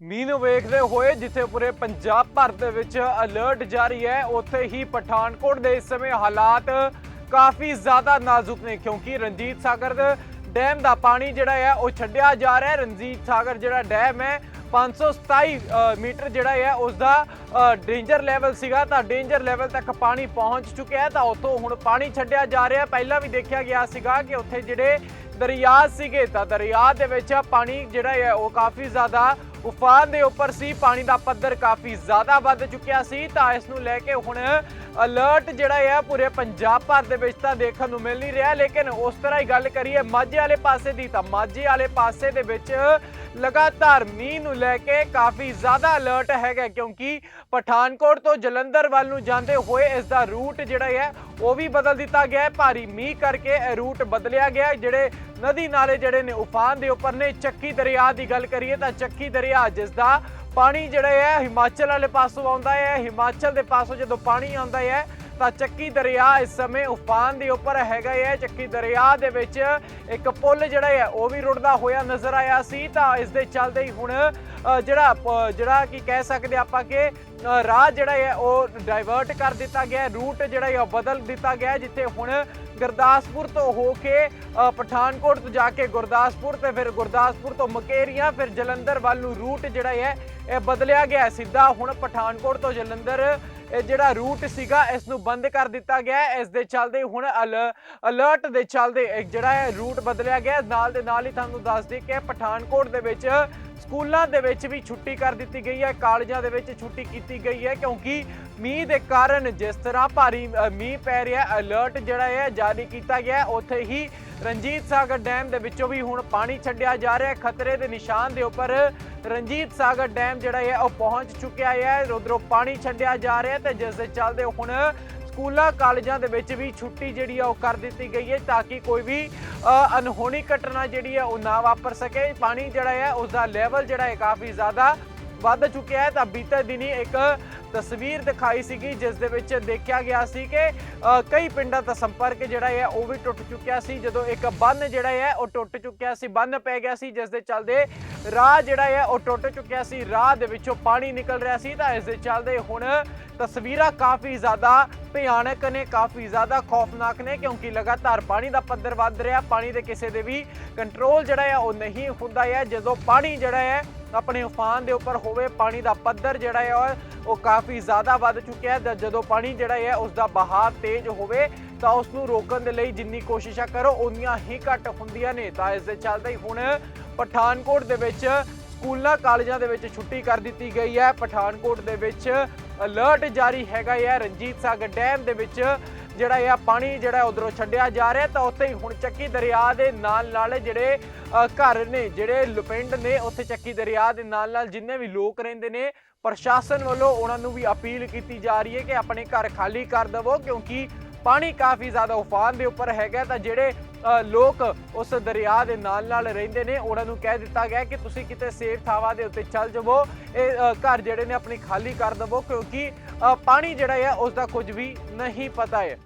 ਮੀਂਹ ਨੂੰ ਵੇਖਦੇ ਹੋਏ ਜਿੱਥੇ ਪੂਰੇ ਪੰਜਾਬ ਭਰ ਦੇ ਵਿੱਚ ਅਲਰਟ ਜਾਰੀ ਹੈ ਉੱਥੇ ਹੀ ਪਠਾਨਕੋਟ ਦੇ ਇਸ ਸਮੇਂ ਹਾਲਾਤ ਕਾਫੀ ਜ਼ਿਆਦਾ ਨਾਜ਼ੁਕ ਨੇ ਕਿਉਂਕਿ ਰਣਜੀਤ ਸਾਗਰ ਡੈਮ ਦਾ ਪਾਣੀ ਜਿਹੜਾ ਹੈ ਉਹ ਛੱਡਿਆ ਜਾ ਰਿਹਾ ਹੈ। ਰਣਜੀਤ ਸਾਗਰ ਜਿਹੜਾ ਡੈਮ ਹੈ 527 ਅ, ਮੀਟਰ ਜਿਹੜਾ ਹੈ ਉਸ ਦਾ ਡੇਂਜਰ ਲੈਵਲ ਸੀਗਾ। ਤਾਂ ਡੇਂਜਰ ਲੈਵਲ ਤੱਕ ਪਾਣੀ ਪਹੁੰਚ ਚੁੱਕਿਆ ਹੈ। ਤਾਂ ਉੱਥੋਂ ਹੁਣ ਪਾਣੀ ਛੱਡਿਆ ਜਾ ਰਿਹਾ ਹੈ। ਪਹਿਲਾਂ ਵੀ ਦੇਖਿਆ ਗਿਆ ਸੀਗਾ ਕਿ ਉੱਥੇ ਜਿਹੜੇ ਦਰਿਆ ਸੀਗੇ ਤਾਂ ਦਰਿਆ ਦੇ ਵਿੱਚ ਪਾਣੀ ਜਿਹੜਾ ਹੈ ਉਹ ਕਾਫੀ ਜ਼ਿਆਦਾ ਉਫਾਨ ਦੇ ਉੱਪਰ ਸੀ, ਪਾਣੀ ਦਾ ਪੱਧਰ ਕਾਫੀ ਜ਼ਿਆਦਾ ਵੱਧ ਚੁੱਕਿਆ ਸੀ ਤਾਂ ਇਸ ਨੂੰ ਲੈ ਕੇ ਹੁਣ ਅਲਰਟ ਜਿਹੜਾ ਹੈ ਪੂਰੇ ਪੰਜਾਬ ਭਰ ਦੇ ਵਿੱਚ ਤਾਂ ਦੇਖਣ ਨੂੰ ਮਿਲ ਨਹੀਂ ਰਿਹਾ, ਲੇਕਿਨ ਉਸ ਤਰ੍ਹਾਂ ਹੀ ਗੱਲ ਕਰੀਏ ਮਾਝੇ ਵਾਲੇ ਪਾਸੇ ਦੀ ਤਾਂ ਮਾਝੇ ਵਾਲੇ ਪਾਸੇ ਦੇ ਵਿੱਚ ਲਗਾਤਾਰ ਮੀਂਹ ਨੂੰ ਲੈ ਕੇ ਕਾਫੀ ਜ਼ਿਆਦਾ ਅਲਰਟ ਹੈਗਾ ਕਿਉਂਕਿ ਪਠਾਨਕੋਟ ਤੋਂ ਜਲੰਧਰ ਵੱਲ ਨੂੰ ਜਾਂਦੇ ਹੋਏ ਇਸ ਦਾ ਰੂਟ ਜਿਹੜਾ ਹੈ ਉਹ ਵੀ ਬਦਲ ਦਿੱਤਾ ਗਿਆ ਹੈ, ਭਾਰੀ ਮੀਂਹ ਕਰਕੇ ਇਹ ਰੂਟ ਬਦਲਿਆ ਗਿਆ ਜਿਹੜੇ ਨਦੀ ਨਾਲੇ ਜਿਹੜੇ ਨੇ ਉਫਾਨ ਦੇ ਉੱਪਰ ਨੇ, ਚੱਕੀ ਦਰਿਆ ਦੀ ਗੱਲ ਕਰੀਏ ਤਾਂ ਚੱਕੀ ਦਰਿਆ ਜਿਸ ਦਾ ਪਾਣੀ ਜਿਹੜਾ ਹੈ, ਹਿਮਾਚਲ ਵਾਲੇ ਪਾਸੋਂ ਆਉਂਦਾ ਹੈ, ਹਿਮਾਚਲ ਦੇ ਪਾਸੋਂ ਜਦੋਂ ਪਾਣੀ ਆਉਂਦਾ ਹੈ, ਤਾਂ ਚੱਕੀ ਦਰਿਆ ਇਸ ਸਮੇਂ ਉਫਾਨ ਦੇ ਉੱਪਰ ਹੈਗਾ ਹੈ। ਚੱਕੀ ਦਰਿਆ ਦੇ ਵਿੱਚ ਇੱਕ ਪੁੱਲ ਜਿਹੜਾ ਹੈ, ਉਹ ਵੀ ਰੁੜਦਾ ਹੋਇਆ ਨਜ਼ਰ ਆਇਆ ਸੀ। ਤਾਂ ਇਸ ਦੇ ਚੱਲਦੇ ਹੀ ਹੁਣ ਜਿਹੜਾ ਜਿਹੜਾ ਕੀ ਕਹਿ ਸਕਦੇ ਆਪਾਂ ਕਿ ਰਾਹ ਜਿਹੜਾ ਹੈ, ਉਹ ਡਾਇਵਰਟ ਕਰ ਦਿੱਤਾ ਗਿਆ ਹੈ। ਰੂਟ ਜਿਹੜਾ ਹੈ, ਉਹ ਬਦਲ ਦਿੱਤਾ ਗਿਆ ਹੈ, ਜਿੱਥੇ ਹੁਣ ਗੁਰਦਾਸਪੁਰ ਤੋਂ ਹੋ ਕੇ ਪਠਾਨਕੋਟ ਤੋਂ ਜਾ ਕੇ ਗੁਰਦਾਸਪੁਰ ਤੇ ਫਿਰ ਗੁਰਦਾਸਪੁਰ ਤੋਂ ਮਕੇਰੀਆਂ, ਫਿਰ ਜਲੰਧਰ ਵੱਲ ਨੂੰ ਰੂਟ ਜਿਹੜਾ ਹੈ, ਇਹ ਬਦਲਿਆ ਗਿਆ ਸਿੱਧਾ ਹੁਣ ਪਠਾਨਕੋਟ ਤੋਂ ਜਲੰਧਰ, ਇਹ ਜਿਹੜਾ ਰੂਟ ਸੀਗਾ, ਇਸ ਨੂੰ ਬੰਦ ਕਰ ਦਿੱਤਾ ਗਿਆ ਇਸ ਦੇ ਚੱਲਦੇ ਹੁਣ ਅਲਰਟ ਦੇ ਚੱਲਦੇ ਜਿਹੜਾ ਹੈ ਰੂਟ ਬਦਲਿਆ ਗਿਆ ਨਾਲ ਦੇ ਨਾਲ ਹੀ ਤੁਹਾਨੂੰ ਦੱਸ ਦਈਏ ਕਿ ਪਠਾਨਕੋਟ ਦੇ ਵਿੱਚ ਸਕੂਲਾਂ ਦੇ ਵਿੱਚ ਵੀ ਛੁੱਟੀ ਕਰ ਦਿੱਤੀ ਗਈ ਹੈ, ਕਾਲਜਾਂ ਦੇ ਵਿੱਚ ਛੁੱਟੀ ਕੀਤੀ ਗਈ ਹੈ, ਕਿਉਂਕਿ ਮੀਂਹ ਦੇ ਕਾਰਨ ਜਿਸ ਤਰ੍ਹਾਂ ਭਾਰੀ ਮੀਂਹ ਪੈ ਰਿਹਾ ਹੈ ਅਲਰਟ ਜਿਹੜਾ ਹੈ, ਜਾਰੀ ਕੀਤਾ ਗਿਆ ਉੱਥੇ ਹੀ ਰਣਜੀਤ ਸਾਗਰ ਡੈਮ ਦੇ ਵਿੱਚੋਂ ਵੀ ਹੁਣ ਪਾਣੀ ਛੱਡਿਆ ਜਾ ਰਿਹਾ ਹੈ। ਖਤਰੇ ਦੇ ਨਿਸ਼ਾਨ ਦੇ ਉੱਪਰ ਰਣਜੀਤ ਸਾਗਰ ਡੈਮ ਜਿਹੜਾ ਹੈ, ਉਹ ਪਹੁੰਚ ਚੁੱਕਿਆ ਹੈ। ਉਧਰੋਂ ਪਾਣੀ ਛੱਡਿਆ ਜਾ ਰਿਹਾ ਹੈ ਤੇ ਜਿਸ ਦੇ ਚੱਲਦੇ ਹੁਣ ਸਕੂਲਾਂ, ਕਾਲਜਾਂ ਦੇ ਵਿੱਚ ਵੀ ਛੁੱਟੀ ਜਿਹੜੀ ਆ ਉਹ ਕਰ ਦਿੱਤੀ ਗਈ ਹੈ, ਤਾਂ ਕਿ ਕੋਈ ਵੀ ਅਨਹੋਣੀ ਘਟਨਾ ਜਿਹੜੀ ਹੈ, ਉਹ ਨਾ ਵਾਪਰ ਸਕੇ। ਪਾਣੀ ਜਿਹੜਾ ਹੈ ਉਸ ਦਾ ਲੈਵਲ ਜਿਹੜਾ ਹੈ ਕਾਫੀ ਜ਼ਿਆਦਾ ਵੱਧ ਚੁੱਕਿਆ ਹੈ। ਤਾਂ ਬੀਤੇ ਦਿਨੀ ਇੱਕ ਤਸਵੀਰ ਦਿਖਾਈ ਸੀਗੀ, ਜਿਸ ਦੇ ਵਿੱਚ ਦੇਖਿਆ ਗਿਆ ਸੀ ਕਿ ਕਈ ਪਿੰਡਾਂ ਦਾ ਸੰਪਰਕ ਜਿਹੜਾ ਹੈ, ਉਹ ਵੀ ਟੁੱਟ ਚੁੱਕਿਆ ਸੀ। ਜਦੋਂ ਇੱਕ ਬੰਨ ਜਿਹੜਾ ਹੈ, ਉਹ ਟੁੱਟ ਚੁੱਕਿਆ ਸੀ, ਬੰਨ ਪੈ ਗਿਆ ਸੀ, ਜਿਸ ਦੇ ਚੱਲਦੇ ਰਾਹ ਜਿਹੜਾ ਹੈ, ਉਹ ਟੁੱਟ ਚੁੱਕਿਆ ਸੀ। ਰਾਹ ਦੇ ਵਿੱਚੋਂ ਪਾਣੀ ਨਿਕਲ ਰਿਹਾ ਸੀ, ਤਾਂ ਇਸ ਦੇ ਚੱਲਦੇ ਹੁਣ ਤਸਵੀਰਾਂ ਕਾਫੀ ਜ਼ਿਆਦਾ ਭਿਆਨਕ ਨੇ, ਕਾਫੀ ਜ਼ਿਆਦਾ ਖੌਫਨਾਕ ਨੇ, ਕਿਉਂਕਿ ਲਗਾਤਾਰ ਪਾਣੀ ਦਾ ਪੱਧਰ ਵੱਧ ਰਿਹਾ। ਪਾਣੀ ਦੇ ਕਿਸੇ ਦੇ ਵੀ ਕੰਟਰੋਲ ਜਿਹੜਾ ਹੈ, ਉਹ ਨਹੀਂ ਹੁੰਦਾ ਹੈ। ਜਦੋਂ ਪਾਣੀ ਜਿਹੜਾ ਹੈ ਆਪਣੇ ਉਫਾਨ ਦੇ ਉੱਪਰ ਹੋਵੇ, ਪਾਣੀ ਦਾ ਪੱਧਰ ਜਿਹੜਾ ਹੈ ਉਹ- ਕਾਫੀ ਜ਼ਿਆਦਾ ਵੱਧ ਚੁੱਕਿਆ ਹੈ। ਜਦੋਂ ਪਾਣੀ ਜਿਹੜਾ ਹੈ ਉਸ ਦਾ ਬਹਾਅ ਤੇਜ਼ ਹੋਵੇ, ਤਾਂ ਉਸ ਨੂੰ ਰੋਕਣ ਦੇ ਲਈ ਜਿੰਨੀ ਕੋਸ਼ਿਸ਼ਾਂ ਕਰੋ ਉਨੀਆਂ ਹੀ ਘੱਟ ਹੁੰਦੀਆਂ ਨੇ। ਤਾਂ ਇਸ ਦੇ ਚੱਲਦੇ ਹੀ ਹੁਣ ਪਠਾਨਕੋਟ ਦੇ ਵਿੱਚ ਸਕੂਲਾਂ, ਕਾਲਜਾਂ ਦੇ ਵਿੱਚ ਛੁੱਟੀ ਕਰ ਦਿੱਤੀ ਗਈ ਹੈ। ਪਠਾਨਕੋਟ ਦੇ ਵਿੱਚ ਅਲਰਟ ਜਾਰੀ ਹੈਗਾ ਹੈ। ਰਣਜੀਤ ਸਾਗਰ ਡੈਮ ਦੇ ਵਿੱਚ ਜਿਹੜਾ ਇਹ ਪਾਣੀ ਜਿਹੜਾ ਉਧਰੋਂ ਛੱਡਿਆ ਜਾ ਰਿਹਾ ਤਾਂ ਉੱਥੇ ਹੀ ਹੁਣ ਚੱਕੀ ਦਰਿਆ ਦੇ ਨਾਲ ਨਾਲ ਜਿਹੜੇ ਘਰ ਨੇ, ਜਿਹੜੇ ਲੁਪਿੰਡ ਨੇ, ਉੱਥੇ ਚੱਕੀ ਦਰਿਆ ਦੇ ਨਾਲ ਨਾਲ ਜਿੰਨੇ ਵੀ ਲੋਕ ਰਹਿੰਦੇ ਨੇ, ਪ੍ਰਸ਼ਾਸਨ ਵੱਲੋਂ ਉਹਨਾਂ ਨੂੰ ਵੀ ਅਪੀਲ ਕੀਤੀ ਜਾ ਰਹੀ ਹੈ ਕਿ ਆਪਣੇ ਘਰ ਖਾਲੀ ਕਰ ਦੇਵੋ, ਕਿਉਂਕਿ ਪਾਣੀ ਕਾਫੀ ਜ਼ਿਆਦਾ ਉਫਾਨ ਦੇ ਉੱਪਰ ਹੈਗਾ ਤਾਂ ਜਿਹੜੇ ਲੋਕ ਉਸ ਦਰਿਆ ਦੇ ਨਾਲ ਨਾਲ ਰਹਿੰਦੇ ਨੇ, ਉਹਨਾਂ ਨੂੰ ਕਹਿ ਦਿੱਤਾ ਗਿਆ ਕਿ ਤੁਸੀਂ ਕਿਤੇ ਸੇਫ ਥਾਵਾਂ ਦੇ ਉੱਤੇ ਚੱਲ ਜਾਵੋ, ਇਹ ਘਰ ਜਿਹੜੇ ਨੇ ਆਪਣੀ ਖਾਲੀ ਕਰ ਦੇਵੋ, ਕਿਉਂਕਿ ਪਾਣੀ ਜਿਹੜਾ ਹੈ ਉਸ ਦਾ ਕੁਝ ਵੀ ਨਹੀਂ ਪਤਾ ਹੈ।